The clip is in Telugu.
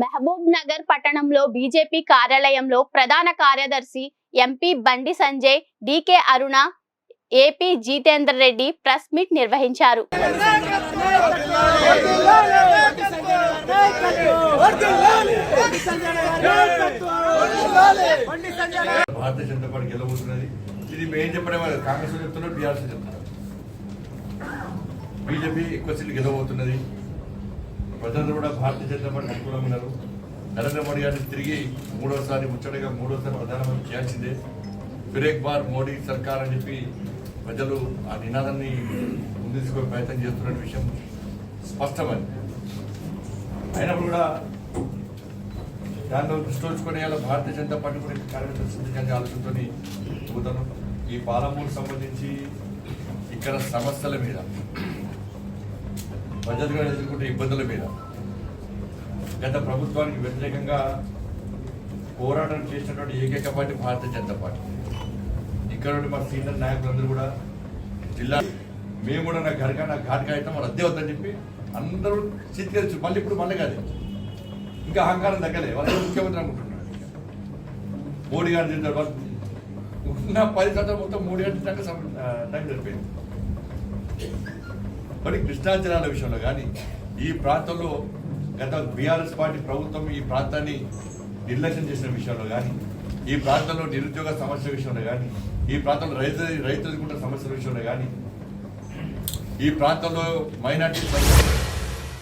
మహబూబ్ నగర్ పట్టణంలో బీజేపీ కార్యాలయంలో ప్రధాన కార్యదర్శి MP Bandi Sanjay DK Aruna AP Jithender Reddy press meet నిర్వహించారు. భారతీయ జనతా పార్టీ ఇది మేము చెప్పడం కాంగ్రెస్ చెప్తున్నారు చెప్తున్నారు. బీజేపీ ఎక్కువ సీట్లు గెలవబోతున్నది. ప్రజలు కూడా భారతీయ జనతా పార్టీ అనుకూలంగా ఉన్నారు. నరేంద్ర మోడీ గారిని తిరిగి మూడోసారి ముచ్చటగా మూడోసారి ప్రధానమంత్రి చేయాల్సిందే. ఫిర్ బార్ మోడీ సర్కార్ అని చెప్పి ప్రజలు ఆ నినాదాన్ని ముందుకు ప్రయత్నం చేస్తున్న విషయం స్పష్టమైంది. అయినప్పుడు కూడా దాంట్లో దృష్టి ఉంచుకొని భారతీయ జనతా పార్టీ కూడా కార్యకర్తలు సిద్ధించే ఆలోచనతో చెబుతాను. ఈ పాలమూరు సంబంధించి ఇక్కడ సమస్యల మీద భద్రతగా ఎదుర్కొంటే ఇబ్బందుల మీద. గత ప్రభుత్వానికి వ్యతిరేకంగా పోరాటం చేసినటువంటి ఏకైక పార్టీ భారతీయ జనతా పార్టీ. ఇక్కడ నుండి మా సీనియర్ నాయకులందరూ కూడా జిల్లా మేము కూడా నా ఘటక నా ఘాట్గా అయితే మా రద్దీ వద్దని చెప్పి అందరూ చిత్కరించు మళ్ళీ ఇప్పుడు మళ్ళీ కాదు. ఇంకా అహంకారం తగ్గలే. వాళ్ళు ముఖ్యమంత్రి అనుకుంటున్నారు. మోడీ గారు తింటారు. వాళ్ళు ఉన్న పది సంవత్సరాలు మొత్తం మోడీ గారు తింటాక సమయం టైం సరిపోయింది మరి కృష్ణా జిల్లాల విషయంలో కానీ ఈ ప్రాంతంలో గత బీఆర్ఎస్ పార్టీ ప్రభుత్వం ఈ ప్రాంతాన్ని నిర్లక్ష్యం చేసిన విషయంలో కానీ ఈ ప్రాంతంలో నిరుద్యోగ సమస్య విషయంలో కానీ ఈ ప్రాంతంలో రైతు రైతులు సమస్యల విషయంలో కానీ ఈ ప్రాంతంలో మైనార్టీ